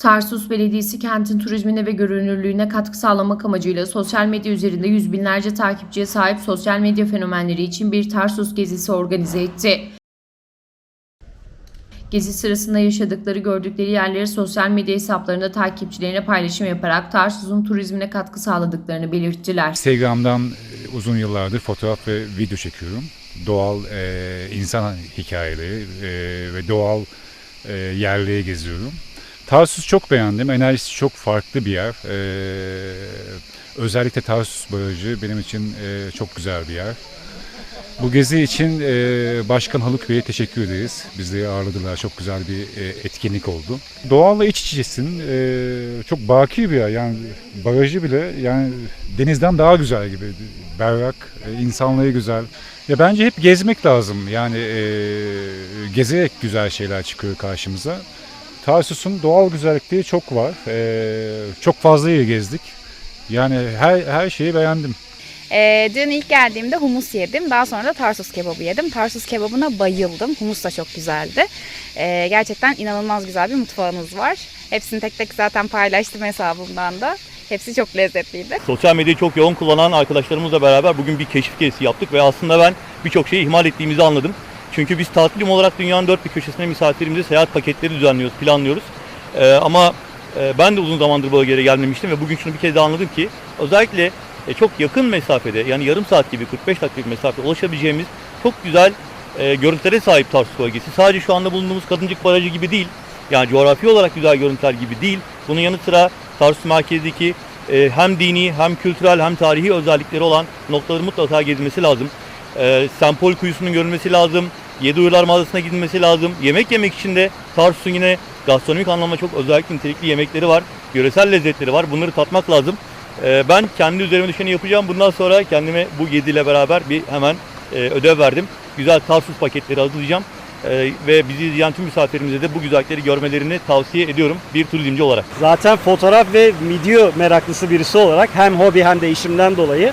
Tarsus Belediyesi kentin turizmine ve görünürlüğüne katkı sağlamak amacıyla sosyal medya üzerinde yüz binlerce takipçiye sahip sosyal medya fenomenleri için bir Tarsus gezisi organize etti. Gezi sırasında yaşadıkları, gördükleri yerleri sosyal medya hesaplarında takipçilerine paylaşım yaparak Tarsus'un turizmine katkı sağladıklarını belirttiler. Instagram'dan e, uzun yıllardır fotoğraf ve video çekiyorum. Doğal e, insan hikayeleri e, ve doğal e, yerleri geziyorum. Tarsus çok beğendim. Enerjisi çok farklı bir yer. E, özellikle Tarsus Barajı benim için e, çok güzel bir yer. Bu gezi için e, Başkan Haluk Bey'e teşekkür ederiz. Bizleri ağırladılar. Çok güzel bir e, etkinlik oldu. Doğalla iç içesin. E, çok baki bir yer. Yani barajı bile yani denizden daha güzel gibi. Berrak, e, insanları güzel. Ya bence hep gezmek lazım. Yani e, gezerek güzel şeyler çıkıyor karşımıza. Tarsus'un doğal güzellikleri çok var. E, çok fazla yer gezdik. Yani her her şeyi beğendim. Ee, dün ilk geldiğimde humus yedim. Daha sonra da Tarsus kebabı yedim. Tarsus kebabına bayıldım. Humus da çok güzeldi. Ee, gerçekten inanılmaz güzel bir mutfağınız var. Hepsini tek tek zaten paylaştım hesabımdan da. Hepsi çok lezzetliydi. Sosyal medyayı çok yoğun kullanan arkadaşlarımızla beraber bugün bir keşif gezisi yaptık ve aslında ben birçok şeyi ihmal ettiğimizi anladım. Çünkü biz tatilim olarak dünyanın dört bir köşesine misafirimize seyahat paketleri düzenliyoruz, planlıyoruz. Ee, ama e, ben de uzun zamandır bu bölgeye gelmemiştim ve bugün şunu bir kez daha anladım ki özellikle e, çok yakın mesafede yani yarım saat gibi 45 dakikalık mesafede ulaşabileceğimiz çok güzel e, görüntülere sahip Tarsus bölgesi. Sadece şu anda bulunduğumuz Kadıncık Barajı gibi değil. Yani coğrafi olarak güzel görüntüler gibi değil. Bunun yanı sıra Tarsus merkezdeki e, hem dini hem kültürel hem tarihi özellikleri olan noktaları mutlaka gezilmesi lazım. E, Sempol kuyusunun görülmesi lazım. Yedi Uyurlar mağarasına gidilmesi lazım. Yemek yemek için de Tarsus'un yine gastronomik anlamda çok özellikle nitelikli yemekleri var. Yöresel lezzetleri var. Bunları tatmak lazım. E, ben kendi üzerime düşeni yapacağım. Bundan sonra kendime bu geziyle beraber bir hemen e, ödev verdim. Güzel Tarsus paketleri hazırlayacağım. E, ve bizi izleyen tüm misafirimize de bu güzellikleri görmelerini tavsiye ediyorum bir turizmci olarak. Zaten fotoğraf ve video meraklısı birisi olarak hem hobi hem de işimden dolayı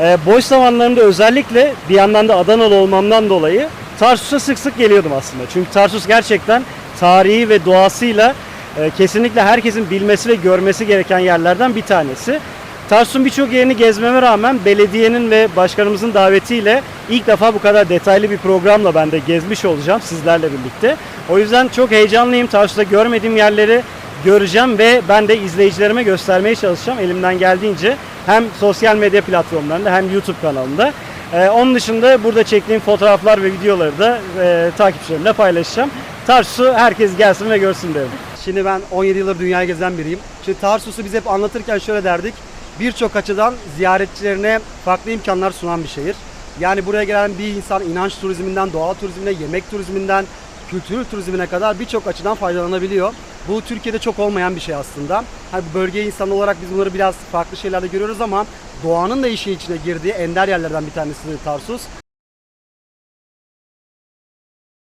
e, boş zamanlarımda özellikle bir yandan da Adanalı olmamdan dolayı Tarsus'a sık sık geliyordum aslında. Çünkü Tarsus gerçekten tarihi ve doğasıyla e, kesinlikle herkesin bilmesi ve görmesi gereken yerlerden bir tanesi. Tarsus'un birçok yerini gezmeme rağmen belediyenin ve başkanımızın davetiyle ilk defa bu kadar detaylı bir programla ben de gezmiş olacağım sizlerle birlikte. O yüzden çok heyecanlıyım. Tarsus'ta görmediğim yerleri göreceğim ve ben de izleyicilerime göstermeye çalışacağım elimden geldiğince. Hem sosyal medya platformlarında hem YouTube kanalında. Ee, onun dışında burada çektiğim fotoğraflar ve videoları da e, takipçilerimle paylaşacağım. Tarsus'u herkes gelsin ve görsün derim. Şimdi ben 17 yıldır dünyayı gezen biriyim. Şimdi Tarsus'u biz hep anlatırken şöyle derdik. Birçok açıdan ziyaretçilerine farklı imkanlar sunan bir şehir. Yani buraya gelen bir insan inanç turizminden, doğa turizmine, yemek turizminden, kültür turizmine kadar birçok açıdan faydalanabiliyor. Bu Türkiye'de çok olmayan bir şey aslında. Hani bu bölge insanı olarak biz bunları biraz farklı şeylerde görüyoruz ama doğanın da işin içine girdiği ender yerlerden bir tanesi Tarsus.